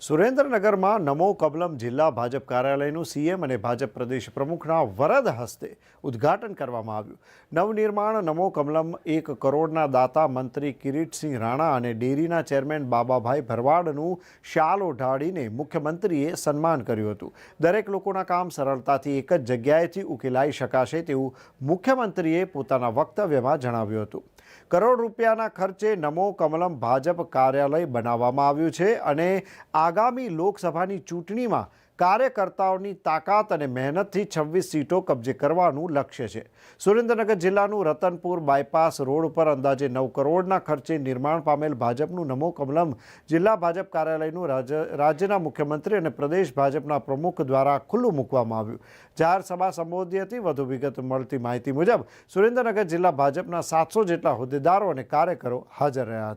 સુરેન્દ્રનગરમાં નમો કબલમ જિલ્લા ભાજપ કાર્યાલયનું સીએમ અને ભાજપ પ્રદેશ પ્રમુખના વરદ હસ્તે ઉદ્ઘાટન કરવામાં આવ્યું. નવનિર્માણ નમો કમલમ એક કરોડના દાતા મંત્રી કિરીટસિંહ રાણા અને ડેરીના ચેરમેન બાબાભાઈ ભરવાડનું શાલ ઓઢાડીને મુખ્યમંત્રીએ સન્માન કર્યું હતું. દરેક લોકોના કામ સરળતાથી એક જ જગ્યાએથી ઉકેલાઈ શકાશે તેવું મુખ્યમંત્રીએ પોતાના વક્તવ્યમાં જણાવ્યું હતું. કરોડ રૂપિયાના ખર્ચે નમો કમલમ ભાજપ કાર્યાલય બનાવવામાં આવ્યું છે અને આગામી લોકસભાની ચૂંટણીમાં કાર્યકર્તાઓની તાકાત અને મહેનતથી છવ્વીસ સીટો કબજે કરવાનું લક્ષ્ય છે. સુરેન્દ્રનગર જિલ્લાનું રતનપુર બાયપાસ રોડ પર અંદાજે નવ કરોડના ખર્ચે નિર્માણ પામેલ ભાજપનું નમો કમલમ જિલ્લા ભાજપ કાર્યાલયનું રાજ્ય રાજ્યના મુખ્યમંત્રી અને પ્રદેશ ભાજપના પ્રમુખ દ્વારા ખુલ્લું મૂકવામાં આવ્યું. જાહેર સભા સંબોધી હતી વધુ વિગત મળતી માહિતી મુજબ સુરેન્દ્રનગર જિલ્લા ભાજપના સાતસો જેટલા હોદ્દેદારો અને કાર્યકરો હાજર રહ્યા હતા.